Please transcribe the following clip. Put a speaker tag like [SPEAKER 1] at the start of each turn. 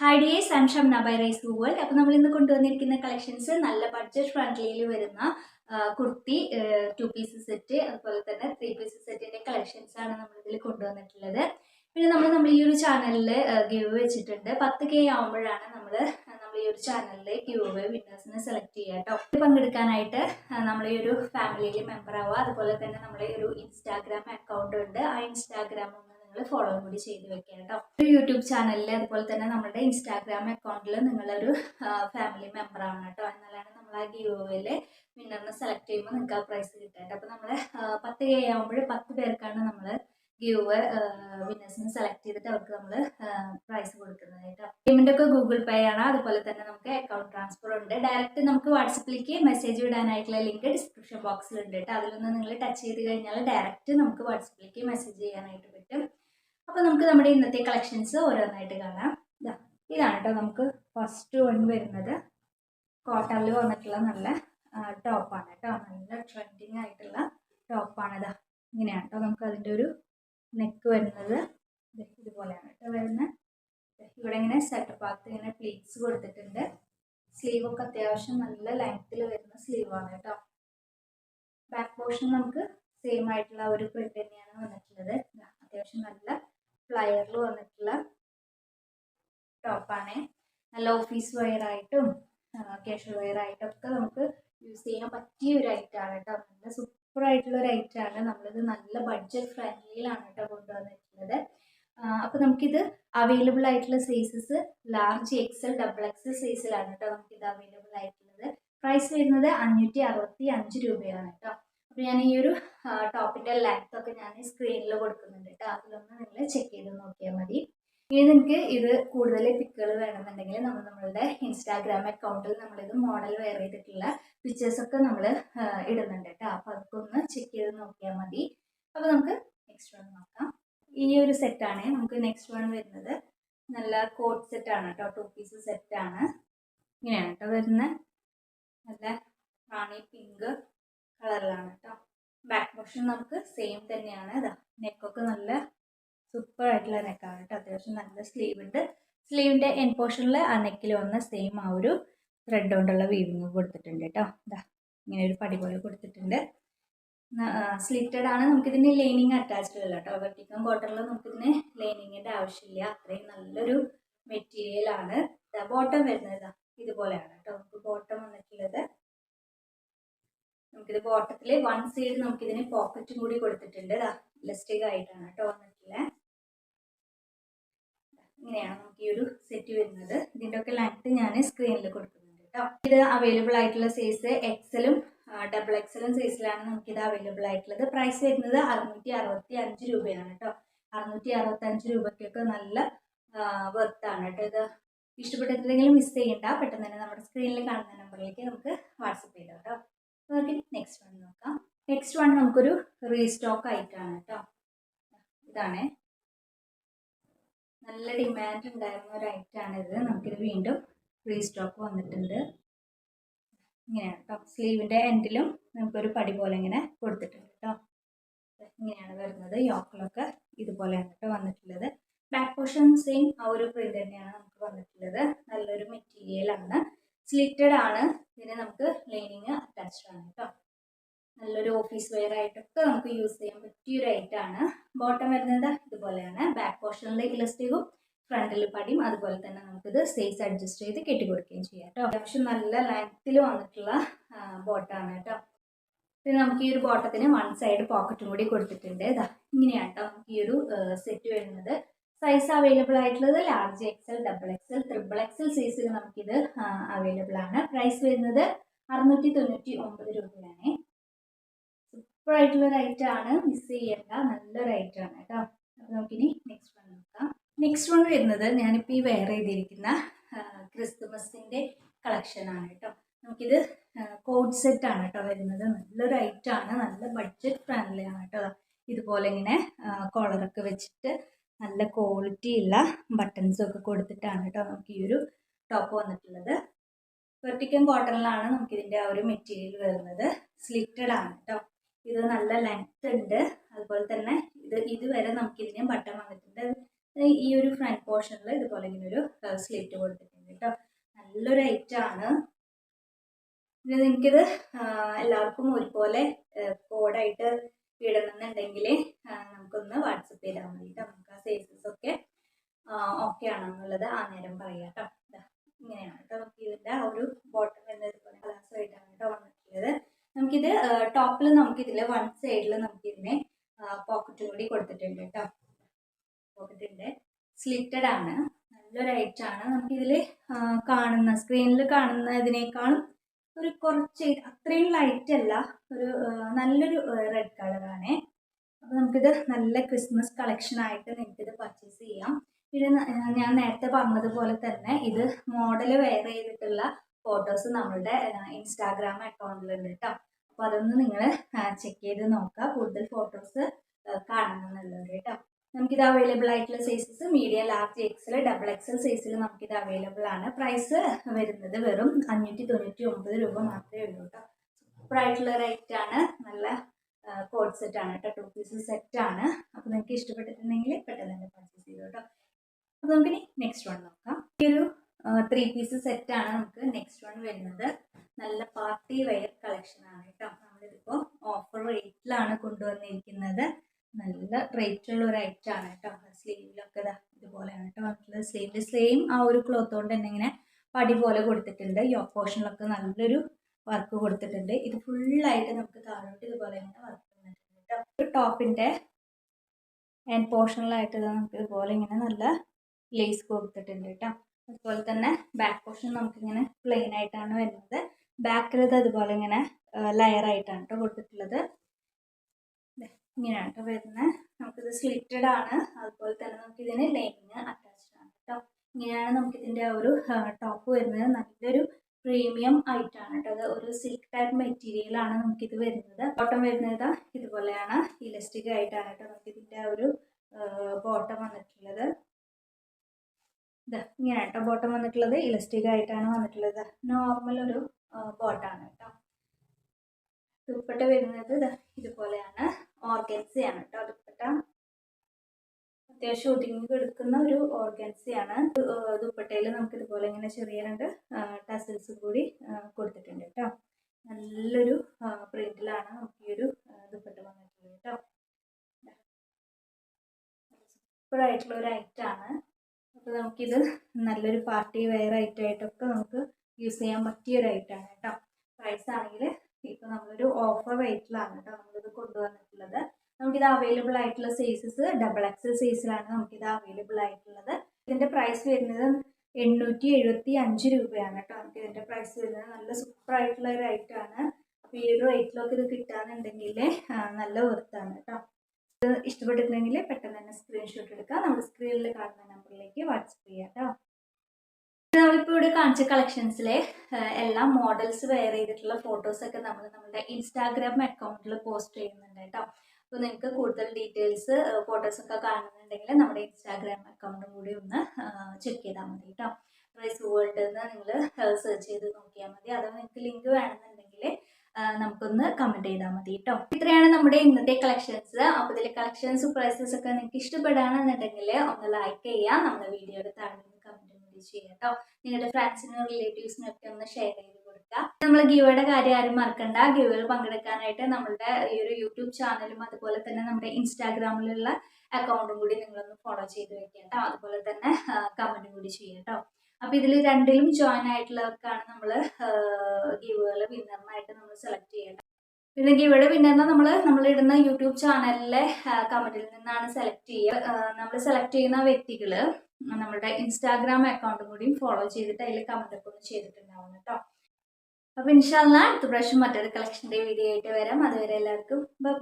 [SPEAKER 1] Hi dears I'm Shamna by Rise World അപ്പോൾ നമ്മൾ ഇന്ന് കൊണ്ടുവന്നിരിക്കുന്ന കളക്ഷൻസ് നല്ല ബഡ്ജറ്റ് ഫ്രണ്ട്ലിയിൽ വരുന്ന കുർത്തി ടു പീസ് സെറ്റ് അതുപോലെ തന്നെ ത്രീ പീസ് സെറ്റിന്റെ കളക്ഷൻസ് ആണ് നമ്മൾ ഇതിൽ കൊണ്ടുവന്നിട്ടുള്ളത്. പിന്നെ നമ്മൾ നമ്മൾ ഈ ഒരു ചാനലിൽ ഗിവ് വെച്ചിട്ടുണ്ട്. പത്ത് കെ ആവുമ്പോഴാണ് നമ്മൾ നമ്മൾ ഈ ഒരു ചാനലിലെ ഗിവ് വിന്നേഴ്സിനെ സെലക്ട് ചെയ്യുക കേട്ടോ പങ്കെടുക്കാനായിട്ട് നമ്മൾ ഈ ഒരു ഫാമിലിയിൽ മെമ്പർ ആവുക. അതുപോലെ തന്നെ നമ്മുടെ ഒരു ഇൻസ്റ്റാഗ്രാം അക്കൗണ്ട് ഉണ്ട്. ആ ഇൻസ്റ്റാഗ്രാം ഒന്ന് നിങ്ങൾ ഫോളോ കൂടി ചെയ്ത് വെക്കുക കേട്ടോ ഒരു യൂട്യൂബ് ചാനലിൽ അതുപോലെ തന്നെ നമ്മുടെ ഇൻസ്റ്റാഗ്രാം അക്കൗണ്ടിൽ നിങ്ങളൊരു ഫാമിലി മെമ്പർ ആവണം കേട്ടോ എന്നാലാണ് നമ്മൾ ആ ഗിവ് വിന്നറിനെ സെലക്ട് ചെയ്യുമ്പോൾ നിങ്ങൾക്ക് ആ പ്രൈസ് കിട്ടുക കേട്ടോ അപ്പോൾ നമ്മൾ പത്ത് കെ ആകുമ്പോൾ പത്ത് പേർക്കാണ് നമ്മൾ ഗിവ് വിന്നേഴ്സിനെ സെലക്ട് ചെയ്തിട്ട് അവർക്ക് നമ്മൾ പ്രൈസ് കൊടുക്കുന്നത് കേട്ടോ പേയ്മെന്റ് ഒക്കെ ഗൂഗിൾ പേ ആണ്. അതുപോലെ തന്നെ നമുക്ക് അക്കൗണ്ട് ട്രാൻസ്ഫർ ഉണ്ട്. ഡയറക്റ്റ് നമുക്ക് വാട്സപ്പിലേക്ക് മെസ്സേജ് വിടാനായിട്ടുള്ള ലിങ്ക് ഡിസ്ക്രിപ്ഷൻ ബോക്സിൽ ഉണ്ട് കേട്ടോ അതിലൊന്ന് നിങ്ങൾ ടച്ച് ചെയ്ത് കഴിഞ്ഞാൽ ഡയറക്റ്റ് നമുക്ക് വാട്സപ്പിലേക്ക് മെസ്സേജ് ചെയ്യാനായിട്ട് പറ്റും. അപ്പോൾ നമുക്ക് നമ്മുടെ ഇന്നത്തെ കളക്ഷൻസ് ഓരോന്നായിട്ട് കാണാം. ഇതാ ഇതാണ് കേട്ടോ നമുക്ക് ഫസ്റ്റ് വൺ വരുന്നത്. കോട്ടണിൽ വന്നിട്ടുള്ള നല്ല ടോപ്പാണ് കേട്ടോ നല്ല ട്രെൻഡിങ് ആയിട്ടുള്ള ടോപ്പാണ് ഇതാ ഇങ്ങനെയാണ് കേട്ടോ നമുക്ക് അതിന്റെ ഒരു നെക്ക് വരുന്നത്. ഇതുപോലെയാണ് കേട്ടോ വരുന്നത്. ഇവിടെ ഇങ്ങനെ സെറ്റപ്പ് ആക്കി ഇങ്ങനെ പ്ലീറ്റ്സ് കൊടുത്തിട്ടുണ്ട്. സ്ലീവ് ഒക്കെ അത്യാവശ്യം നല്ല ലെങ്ത്തിൽ വരുന്ന സ്ലീവാണ് കേട്ടോ ബാക്ക് പോർഷൻ നമുക്ക് സെയിം ആയിട്ടുള്ള ഒരു പ്രിന്റ് തന്നെയാണ് വന്നിട്ടുള്ളത്. അത്യാവശ്യം നല്ല ഫ്ലയറിൽ വന്നിട്ടുള്ള ടോപ്പാണ്. നല്ല ഓഫീസ് കാഷ്വൽ വെയർ ആയിട്ടും ഒക്കെ നമുക്ക് യൂസ് ചെയ്യാൻ പറ്റിയ ഒരു ഐറ്റമാണ് കേട്ടോ. നല്ല സൂപ്പർ ആയിട്ടുള്ള ഒരു ഐറ്റമാണ് നമ്മളിത് നല്ല ബഡ്ജറ്റ് ഫ്രണ്ട്ലിയിലാണ് കേട്ടോ കൊണ്ടുവന്നിട്ടുള്ളത് അപ്പോൾ നമുക്കിത് അവൈലബിൾ ആയിട്ടുള്ള sizes large XL double XL സൈസിലാണ് കേട്ടോ നമുക്കിത് അവൈലബിൾ ആയിട്ടുള്ളത്. പ്രൈസ് വരുന്നത് അഞ്ഞൂറ്റി അറുപത്തി അഞ്ച് രൂപയാണ് കേട്ടോ. അപ്പോൾ ഞാൻ ഈ ഒരു ടോപ്പിന്റെ ലെങ്ത് ഒക്കെ ഞാൻ സ്ക്രീനിൽ കൊടുക്കുന്നുണ്ട് കേട്ടോ അതിലൊന്ന് നിങ്ങൾ ചെക്ക് ചെയ്ത് നോക്കിയാൽ മതി. ഇനി നിങ്ങൾക്ക് ഇത് കൂടുതൽ പിക്കുകൾ വേണമെന്നുണ്ടെങ്കിൽ നമ്മൾ നമ്മളുടെ ഇൻസ്റ്റാഗ്രാം അക്കൗണ്ടിൽ നമ്മളിത് മോഡൽ വെയർ ചെയ്തിട്ടുള്ള പിക്ചേഴ്സ് ഒക്കെ നമ്മൾ ഇടുന്നുണ്ട് കേട്ടോ അപ്പോൾ അതൊക്കെ ഒന്ന് ചെക്ക് ചെയ്ത് നോക്കിയാൽ മതി. അപ്പൊ നമുക്ക് നെക്സ്റ്റ് വൺ നോക്കാം. ഈ ഒരു സെറ്റാണ് നമുക്ക് നെക്സ്റ്റ് വൺ വരുന്നത്. നല്ല കോട്ട് സെറ്റാണ് കേട്ടോ ടു പീസ് സെറ്റാണ് ഇങ്ങനെയാണ് കേട്ടോ വരുന്നത് നല്ല റാണി പിങ്ക് കളറിലാണ് കേട്ടോ ബാക്ക് പോർഷൻ നമുക്ക് സെയിം തന്നെയാണ്. ഇതാ നെക്കൊക്കെ നല്ല സൂപ്പർ ആയിട്ടുള്ള നെക്കാണ് കേട്ടോ അത്യാവശ്യം നല്ല സ്ലീവ് ഉണ്ട്. സ്ലീവിന്റെ എൻ പോർഷനിൽ ആ നെക്കിൽ വന്ന സെയിം ആ ഒരു ത്രെഡ് കൊണ്ടുള്ള വീവിങ് കൊടുത്തിട്ടുണ്ട് കേട്ടോ ഇതാ ഇങ്ങനെ ഒരു പടി പോലെ കൊടുത്തിട്ടുണ്ട്. സ്ലിറ്റഡ് ആണ് നമുക്കിതിന് ലൈനിങ് അറ്റാച്ച്ഡ് അല്ല കേട്ടോ വെർട്ടിക്കം കോട്ടണിൽ നമുക്കിതിന് ലൈനിങ്ങിന്റെ ആവശ്യമില്ല. അത്രയും നല്ലൊരു മെറ്റീരിയൽ ആണ്. ബോട്ടം വരുന്നത് ഇതാ ഇതുപോലെയാണ് കേട്ടോ നമുക്ക് ബോട്ടം വന്നിട്ടുള്ളത്. നമുക്കിത് ബോട്ടത്തിൽ വൺ സൈഡ് നമുക്കിതിന് പോക്കറ്റും കൂടി കൊടുത്തിട്ടുണ്ട്. ഇലസ്റ്റിക് ആയിട്ടാണ് കേട്ടോ വന്നിട്ടുള്ളത് ഇങ്ങനെയാണ് നമുക്ക് ഈ ഒരു സെറ്റ് വരുന്നത്. ഇതിന്റെ ഒക്കെ ലെങ്ത് ഞാൻ സ്ക്രീനിൽ കൊടുക്കുന്നുണ്ട് കേട്ടോ. ഇത് അവൈലബിൾ ആയിട്ടുള്ള സൈസ് എക്സലും ഡബിൾ എക്സലും സൈസിലാണ് നമുക്കിത് അവൈലബിൾ ആയിട്ടുള്ളത്. പ്രൈസ് വരുന്നത് അറുന്നൂറ്റി അറുപത്തി അഞ്ച് രൂപയാണ് കേട്ടോ. അറുന്നൂറ്റി അറുപത്തി അഞ്ച് രൂപയ്ക്കൊക്കെ നല്ല വെർത്താണ് കേട്ടോ. ഇത് ഇഷ്ടപ്പെട്ടിട്ടുണ്ടെങ്കിൽ മിസ് ചെയ്യണ്ട. പെട്ടെന്ന് തന്നെ നമ്മുടെ സ്ക്രീനിൽ കാണുന്ന നമ്പറിലേക്ക് നമുക്ക് വാട്സപ്പ് ചെയ്താൽ കേട്ടോ. നമുക്ക് നെക്സ്റ്റ് വൺ നോക്കാം. നെക്സ്റ്റ് വൺ നമുക്കൊരു റീസ്റ്റോക്ക് ആയിട്ടാണ് കേട്ടോ ഇതാണ്. നല്ല ഡിമാൻഡ് ഉണ്ടായിരുന്ന ഒരു ഐറ്റമാണ് ഇത്. നമുക്കിത് വീണ്ടും റീസ്റ്റോക്ക് വന്നിട്ടുണ്ട്. ഇങ്ങനെയാണ് കേട്ടോ സ്ലീവിന്റെ എൻഡിലും നമുക്കൊരു പടി പോലെ ഇങ്ങനെ കൊടുത്തിട്ടുണ്ട് കേട്ടോ ഇങ്ങനെയാണ് വരുന്നത്. യോക്കിലൊക്കെ ഇതുപോലെയാണ് കേട്ടോ വന്നിട്ടുള്ളത്. ബാക്ക് പോർഷൻ സെയിം ആ ഒരു പ്രിന്റ് തന്നെയാണ് നമുക്ക് വന്നിട്ടുള്ളത്. നല്ലൊരു മെറ്റീരിയൽ ആണ്. സ്ലിറ്റഡ് ആണ്. ഇതിന് നമുക്ക് ലൈനിങ് അറ്റാച്ച്ഡ് ആണ് കേട്ടോ. നല്ലൊരു ഓഫീസ് വെയർ ആയിട്ടൊക്കെ നമുക്ക് യൂസ് ചെയ്യാൻ പറ്റിയ ഒരു ആണ്. ബോട്ടം വരുന്നത് ഇതുപോലെയാണ്. ബാക്ക് പോർഷനിൽ ഇലസ്റ്റിക്കും ഫ്രണ്ടിൽ പടിയും അതുപോലെ തന്നെ നമുക്കിത് സൈസ് അഡ്ജസ്റ്റ് ചെയ്ത് കെട്ടിക്കൊടുക്കുകയും ചെയ്യാം കേട്ടോ. അത്യാവശ്യം നല്ല ലെങ്ത്തിൽ വന്നിട്ടുള്ള ബോട്ടാണ് കേട്ടോ. പിന്നെ നമുക്ക് ഈ ഒരു ബോട്ടത്തിന് വൺ സൈഡ് പോക്കറ്റും കൂടി കൊടുത്തിട്ടുണ്ട്. ഇതാ ഇങ്ങനെയാണ് കേട്ടോ നമുക്ക് ഈ ഒരു സെറ്റ് വരുന്നത്. സൈസ് അവൈലബിൾ ആയിട്ടുള്ളത് large XL double XL triple XL സൈസിൽ നമുക്കിത് അവൈലബിൾ ആണ്. പ്രൈസ് വരുന്നത് അറുന്നൂറ്റി തൊണ്ണൂറ്റി ഒമ്പത് രൂപയാണ്. സൂപ്പർ ആയിട്ടുള്ള ഒരു ആണ്. മിസ് ചെയ്യേണ്ട നല്ല ഐറ്റം ആണ് കേട്ടോ. അപ്പോൾ നമുക്കിനി നെക്സ്റ്റ് വൺ നോക്കാം. നെക്സ്റ്റ് വൺ വരുന്നത് ഞാനിപ്പോൾ ഈ വെയർ ചെയ്തിരിക്കുന്ന ക്രിസ്തുമസിന്റെ ആണ് കേട്ടോ. നമുക്കിത് കോഡ് സെറ്റ് ആണ് കേട്ടോ വരുന്നത്. നല്ലൊരു ഐറ്റം ആണ്. നല്ല ബഡ്ജറ്റ് ഫ്രണ്ട്ലി ആണ് കേട്ടോ. ഇതുപോലെ ഇങ്ങനെ കോളറൊക്കെ വെച്ചിട്ട് നല്ല ക്വാളിറ്റി ഉള്ള ബട്ടൺസും ഒക്കെ കൊടുത്തിട്ടാണ് കേട്ടോ നമുക്ക് ഈ ഒരു ടോപ്പ് വന്നിട്ടുള്ളത്. വെർട്ടിക്കൻ കോട്ടണിലാണ് നമുക്കിതിന്റെ ആ ഒരു മെറ്റീരിയൽ വരുന്നത്. സ്ലിറ്റഡ് ആണ് കേട്ടോ. ഇത് നല്ല ലെങ്ത് ഉണ്ട്. അതുപോലെ തന്നെ ഇത് ഇതുവരെ നമുക്കിതിന് ബട്ടൺ വന്നിട്ടുണ്ട്. ഈ ഒരു ഫ്രണ്ട് പോർഷനിൽ ഇതുപോലെ ഇങ്ങനെ ഒരു സ്ലിറ്റ് കൊടുത്തിട്ടുണ്ട് കേട്ടോ. നല്ലൊരു ഐറ്റാണ് ഇത് എനിക്കിത് എല്ലാവർക്കും ഒരുപോലെ കോഡായിട്ട് ഇടണമെന്നുണ്ടെങ്കിൽ നമുക്കൊന്ന് വാട്സപ്പ് ചെയ്താൽ മതി കേട്ടോ നമുക്ക് ആ സൈസസ് ഒക്കെ ഓക്കെ ആണെന്നുള്ളത് ആ നേരം പറയാം കേട്ടോ ഇങ്ങനെയാണ് കേട്ടോ നമുക്ക് ഇതിന്റെ ഒരു ബോട്ടം വരുന്നത് ഇതുപോലെ ഗ്ലാസ് ആയിട്ടാണ് കേട്ടോ വന്നിട്ടുള്ളത്. നമുക്കിത് ടോപ്പിൽ നമുക്കിതിൽ വൺ സൈഡിൽ നമുക്കിതിനെ പോക്കറ്റും കൂടി കൊടുത്തിട്ടുണ്ട് കേട്ടോ പോക്കറ്റിണ്ട് സ്ലിറ്റഡ് ആണ്. നല്ലൊരു ഐറ്റാണ് നമുക്കിതിൽ കാണുന്ന സ്ക്രീനിൽ കാണുന്നതിനേക്കാളും കുറച്ച് അത്രയും ലൈറ്റ് അല്ല. ഒരു നല്ലൊരു റെഡ് കളറാണേ അപ്പോൾ നമുക്കിത് നല്ല ക്രിസ്മസ് കളക്ഷൻ ആയിട്ട് നിങ്ങൾക്കിത് പർച്ചേസ് ചെയ്യാം. ആ, ഞാൻ നേരത്തെ പറഞ്ഞതുപോലെ തന്നെ ഇത് മോഡൽ വെയർ ചെയ്തിട്ടുള്ള ഫോട്ടോസ് നമ്മളുടെ ഇൻസ്റ്റാഗ്രാം അക്കൗണ്ടിലുണ്ട് കേട്ടോ അപ്പോൾ അതൊന്ന് നിങ്ങൾ ചെക്ക് ചെയ്ത് നോക്കുക കൂടുതൽ ഫോട്ടോസ് കാണണമെന്നുള്ളത് കേട്ടോ നമുക്കിത് അവൈലബിൾ ആയിട്ടുള്ള sizes medium large XL double XL സൈസിൽ നമുക്കിത് അവൈലബിൾ ആണ്. പ്രൈസ് വരുന്നത് വെറും അഞ്ഞൂറ്റി തൊണ്ണൂറ്റി ഒമ്പത് രൂപ മാത്രമേ ഉള്ളൂ കേട്ടോ സൂപ്പർ ആയിട്ടുള്ള റേറ്റ് ആണ്. നല്ല കോഡ് സെറ്റ് ആണ് കേട്ടോ ടു പീസ് സെറ്റ് ആണ്. അപ്പോൾ നിങ്ങൾക്ക് ഇഷ്ടപ്പെട്ടിട്ടുണ്ടെങ്കിൽ പെട്ടെന്ന് തന്നെ പർച്ചേസ് ചെയ്തു കേട്ടോ അപ്പോൾ നമുക്കിനി നെക്സ്റ്റ് വൺ നോക്കാം. ഈ ഒരു ത്രീ പീസ് സെറ്റ് ആണ് നമുക്ക് നെക്സ്റ്റ് വൺ വരുന്നത്. നല്ല പാർട്ടി വെയർ കളക്ഷൻ ആണ് കേട്ടോ നമ്മളിതിപ്പോൾ ഓഫർ റേറ്റിലാണ് കൊണ്ടുവന്നിരിക്കുന്നത്. നല്ല റേറ്റ് ഉള്ള ഒരു ഐറ്റം ആണ് കേട്ടോ. സ്ലീവിലൊക്കെ ഇതാ ഇതുപോലെയാണ് കേട്ടോ വന്നിട്ടുള്ളത്. സ്ലീവിൽ സെയിം ആ ഒരു ക്ലോത്ത് കൊണ്ട് തന്നെ ഇങ്ങനെ പടി പോലെ കൊടുത്തിട്ടുണ്ട്. യോ പോർഷനിലൊക്കെ നല്ലൊരു വർക്ക് കൊടുത്തിട്ടുണ്ട്. ഇത് ഫുള്ളായിട്ട് നമുക്ക് താഴോട്ട് ഇതുപോലെ ഇങ്ങനെ വർക്ക് വന്നിട്ടുണ്ട് കേട്ടോ. ഒരു ടോപ്പിന്റെ ആൻഡ് പോർഷനിലായിട്ട് നമുക്ക് ഇതുപോലെ ഇങ്ങനെ നല്ല ലേസ് കൊടുത്തിട്ടുണ്ട് കേട്ടോ. അതുപോലെ തന്നെ ബാക്ക് പോർഷൻ നമുക്കിങ്ങനെ പ്ലെയിൻ ആയിട്ടാണ് വരുന്നത്. ബാക്കിലത് അതുപോലെ ഇങ്ങനെ ലെയർ ആയിട്ടാണ് കേട്ടോ കൊടുത്തിട്ടുള്ളത്. ഇങ്ങനെയാണ് കേട്ടോ വരുന്നത് നമുക്കിത് സ്ലിറ്റഡ് ആണ്. അതുപോലെ തന്നെ നമുക്കിതിന് ലൈനിങ് അറ്റാച്ച്ഡ് ആണ് കേട്ടോ ഇങ്ങനെയാണ് നമുക്കിതിന്റെ ഒരു ടോപ്പ് വരുന്നത്. നല്ലൊരു പ്രീമിയം ആയിട്ടാണ് കേട്ടോ അത് ഒരു സിൽക്ക് ടൈപ്പ് മെറ്റീരിയൽ ആണ് നമുക്കിത് വരുന്നത്. ബോട്ടം വരുന്നത് ഇതുപോലെയാണ്. ഇലസ്റ്റിക് ആയിട്ടാണ് കേട്ടോ നമുക്കിതിന്റെ ഒരു ബോട്ടം വന്നിട്ടുള്ളത്. ഇങ്ങനെ കേട്ടോ ബോട്ടം വന്നിട്ടുള്ളത്. ഇലസ്റ്റിക് ആയിട്ടാണ് വന്നിട്ടുള്ളത്. നോർമൽ ഒരു ബോട്ടാണ് കേട്ടോ ദുപ്പട്ട വരുന്നത് ഇതുപോലെയാണ്. ഓർഗൻസിയാണ് കേട്ടോ. ദുപ്പട്ട അത്യാവശ്യം ഒതുങ്ങി എടുക്കുന്ന ഒരു ഓർഗൻസി ആണ് ദുപ്പട്ടയിൽ നമുക്ക് ഇതുപോലെ ഇങ്ങനെ ചെറിയ രണ്ട് ടസിൽസ് കൂടി കൊടുത്തിട്ടുണ്ട് കേട്ടോ. നല്ലൊരു പ്രിന്റിലാണ് നമുക്ക് ഈ ഒരു ദുപ്പട്ട വന്നിട്ടുള്ളത് കേട്ടോ. സൂപ്പറായിട്ടുള്ള ഒരു ഐറ്റാണ് അപ്പോൾ നമുക്കിത് നല്ലൊരു പാർട്ടി വെയർ ഐറ്റായിട്ടൊക്കെ നമുക്ക് യൂസ് ചെയ്യാൻ പറ്റിയ ഒരു ഐറ്റാണ് കേട്ടോ. പ്രൈസ് ആണെങ്കിൽ ഇപ്പോൾ നമ്മളൊരു ഓഫർ റേറ്റിലാണ് കേട്ടോ. കൊണ്ടുവന്നിട്ടുള്ളത്. നമുക്കിത് അവൈലബിൾ ആയിട്ടുള്ള സൈസസ് ഡബിൾ എക്സൽ സൈസിലാണ് നമുക്കിത് അവൈലബിൾ ആയിട്ടുള്ളത്. ഇതിന്റെ പ്രൈസ് വരുന്നത് എണ്ണൂറ്റി എഴുപത്തി അഞ്ച് രൂപയാണ് കേട്ടോ. നമുക്ക് ഇതിന്റെ പ്രൈസ് വരുന്നത് നല്ല സൂപ്പർ ആയിട്ടുള്ള ഒരു ഐറ്റമാണ് അപ്പോൾ ഈ ഒരു റേറ്റിലൊക്കെ ഇത് കിട്ടാന്നുണ്ടെങ്കിൽ നല്ല വെർത്താണ് കേട്ടോ. ഇത് ഇഷ്ടപ്പെട്ടിട്ടുണ്ടെങ്കിൽ പെട്ടെന്ന് തന്നെ സ്ക്രീൻഷോട്ട് എടുക്കുക നമ്മുടെ സ്ക്രീനിൽ കാണുന്ന നമ്പറിലേക്ക് വാട്സപ്പ് ചെയ്യാം കേട്ടോ. നമ്മളിപ്പോൾ ഇവിടെ കാണിച്ച കളക്ഷൻസിലെ എല്ലാ മോഡൽസ് വെയർ ചെയ്തിട്ടുള്ള ഫോട്ടോസ് ഒക്കെ നമ്മൾ നമ്മുടെ ഇൻസ്റ്റാഗ്രാം അക്കൗണ്ടിൽ പോസ്റ്റ് ചെയ്യുന്നുണ്ട് കേട്ടോ. അപ്പോൾ നിങ്ങൾക്ക് കൂടുതൽ ഡീറ്റെയിൽസ് ഫോട്ടോസ് ഒക്കെ കാണുന്നുണ്ടെങ്കിൽ നമ്മുടെ ഇൻസ്റ്റാഗ്രാം അക്കൗണ്ടും കൂടി ഒന്ന് ചെക്ക് ചെയ്താൽ മതി കേട്ടോ. റൈസ് വേൾഡ് എന്ന് നിങ്ങൾ സെർച്ച് ചെയ്ത് നോക്കിയാൽ മതി. അഥവാ നിങ്ങൾക്ക് ലിങ്ക് വേണമെന്നുണ്ടെങ്കിൽ നമുക്കൊന്ന് കമന്റ് ചെയ്താൽ മതി കേട്ടോ. ഇത്രയാണ് നമ്മുടെ ഇന്നത്തെ കളക്ഷൻസ് അപ്പോൾ ഇതിലെ കളക്ഷൻസ് പ്രൈസസ് ഒക്കെ നിങ്ങൾക്ക് ഇഷ്ടപ്പെടുകയാണെന്നുണ്ടെങ്കിൽ ഒന്ന് ലൈക്ക് ചെയ്യുക നമ്മുടെ വീഡിയോയുടെ താഴെ കൂടി ചെയ്യുക നിങ്ങളുടെ ഫ്രണ്ട്സിനും റിലേറ്റീവ്സിനും ഒക്കെ ഒന്ന് ഷെയർ ചെയ്ത് നമ്മൾ ഗിവയുടെ കാര്യം ആരും മറക്കണ്ട. ഗിവയിൽ പങ്കെടുക്കാനായിട്ട് നമ്മളുടെ ഈ ഒരു യൂട്യൂബ് ചാനലും അതുപോലെ തന്നെ നമ്മുടെ ഇൻസ്റ്റാഗ്രാമിലുള്ള അക്കൗണ്ടും കൂടി നിങ്ങളൊന്ന് ഫോളോ ചെയ്ത് വെക്കുക അതുപോലെ തന്നെ കമന്റും കൂടി ചെയ്യുക അപ്പോൾ ഇതിൽ രണ്ടിലും ജോയിൻ ആയിട്ടുള്ളവർക്കാണ് നമ്മൾ ഗിവുകൾ വിന്നറിനായിട്ട് നമ്മൾ സെലക്ട് ചെയ്യേണ്ടത്. പിന്നെ ഇവിടെ വിന്നറിനെ നമ്മൾ നമ്മൾ ഇടുന്ന യൂട്യൂബ് ചാനലിലെ കമന്റിൽ നിന്നാണ് സെലക്ട് ചെയ്യുക നമ്മൾ സെലക്ട് ചെയ്യുന്ന വ്യക്തികൾ നമ്മുടെ ഇൻസ്റ്റാഗ്രാം അക്കൗണ്ടും കൂടിയും ഫോളോ ചെയ്തിട്ട് അതിൽ കമന്റ് ഒക്കെ ഒന്ന് ചെയ്തിട്ടുണ്ടാവും കേട്ടോ. അപ്പോൾ ഇൻഷാല്ല അടുത്ത പ്രാവശ്യം മറ്റൊരു കളക്ഷന്റെ വീഡിയോ ആയിട്ട് വരാം. അതുവരെ എല്ലാവർക്കും ബൈ